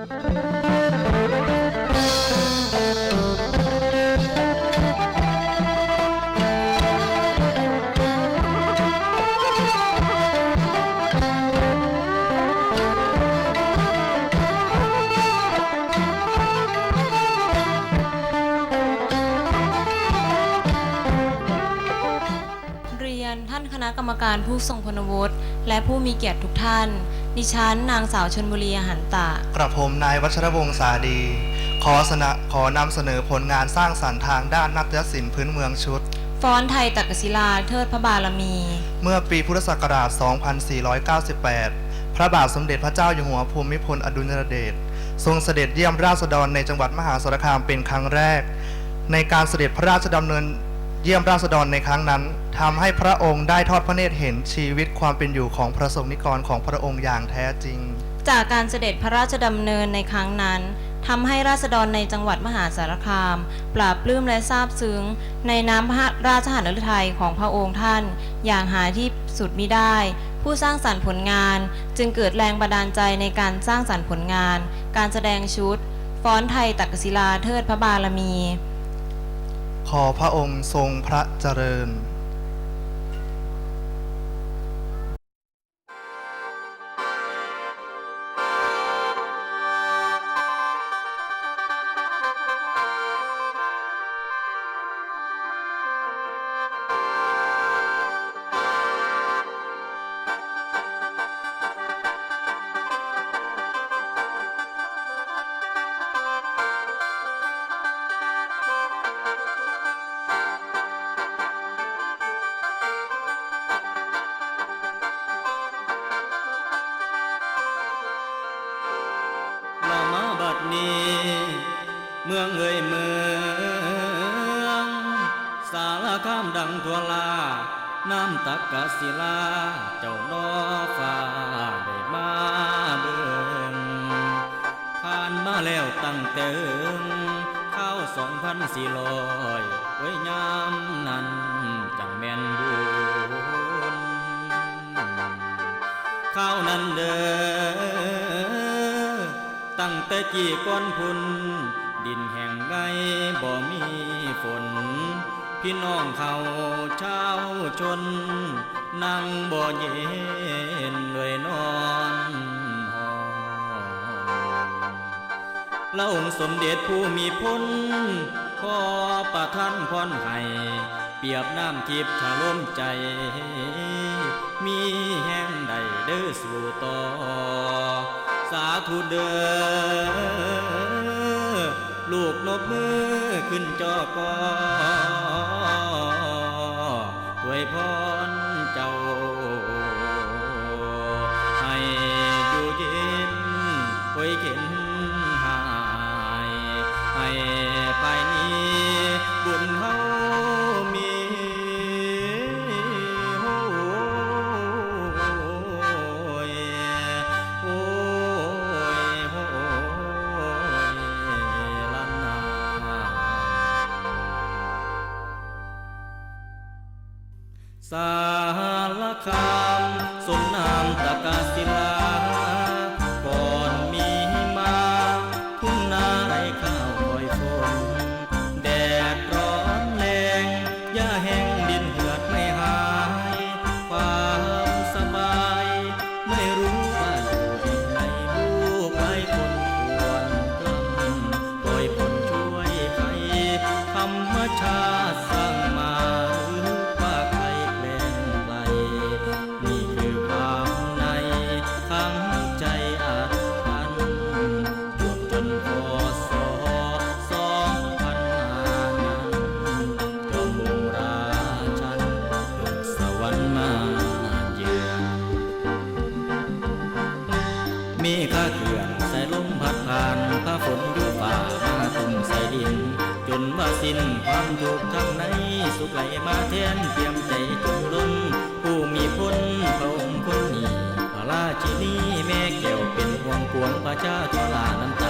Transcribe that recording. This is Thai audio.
เรียนท่านคณะกรรมการผู้ทรงคุณวุฒิและผู้มีเกียรติทุกท่าน ดิฉันนางสาวชนบุรีหันตะ กระผมนายวัชรวงศ์สาดี ขอสนะขอนำเสนอผลงานสร้างสรรค์ทางด้านนาฏศิลป์พื้นเมืองชุด ฟ้อนไทยตักกศิลาเทิดพระบารมี เมื่อปีพุทธศักราช 2498 พระบาทสมเด็จพระเจ้าอยู่หัวภูมิพลอดุลยเดชทรงเสด็จเยี่ยมราษฎรในจังหวัดมหาสารคามเป็นครั้งแรก ในการเสด็จพระราชดำเนินเยี่ยมราษฎรในครั้งนั้น ทำให้พระองค์ได้ทอดพระเนตรเห็นชีวิตความเป็นอยู่ของพระสงฆ์นิกรของพระองค์อย่างแท้จริง จากการเสด็จพระราชดำเนินในครั้งนั้นทำให้ราษฎรในจังหวัดมหาสารคาม ปราบปลื้มและซาบซึ้ง ในน้ำพระราชหฤทัยของพระองค์ท่าน อย่างหาที่สุดมิได้ ผู้สร้างสรรค์ผลงาน จึงเกิดแรงบันดาลใจในการสร้างสรรค์ผลงาน การแสดงชุด ฟ้อนไทยตักกศิลาเทิดพระบารมี ขอพระองค์ทรงพระเจริญ เมืองเอ่ยเมือง สารคามดังทั่วลา น้ำตักกศิลา เจ้านอฟ้าได้มาเบิ่งผ่านมาแล้วตั้งแต่เอิงข้าวสองพันสี่ร้อยไว้ยามนั้นจังแม่นบุญข้าวนั้นเด้อตั้งแต่จีก้อนพุน ดินแห่งไงบ่มีฝน พี่น้องเขาชาวชน นั่งบ่เย็นเลยนอนหอนละองค์สมเด็จผู้มีพ้นขอประท่านพรให้เปียบน้ำทิพย์ชะล้มใจ มีแห่งใดเด้อสู่ต่อ สาธุเด้อ ลูกนบมือขึ้นจอกอถวยพร มีข้าเขื่อนใส่ลมพัดผ่านพาฝนดูฝ่ามาตุ่มใส่ดิน จนว่าสิ้นความทุกข์ข้างในสุขไหลมาแทนเตรียมใจจงลงผู้มีพ้นพระองค์คนนี้พระราชินีแม่แก้วเป็นห่วงปวงประชาทลาน้ำตาหน่อยเหงา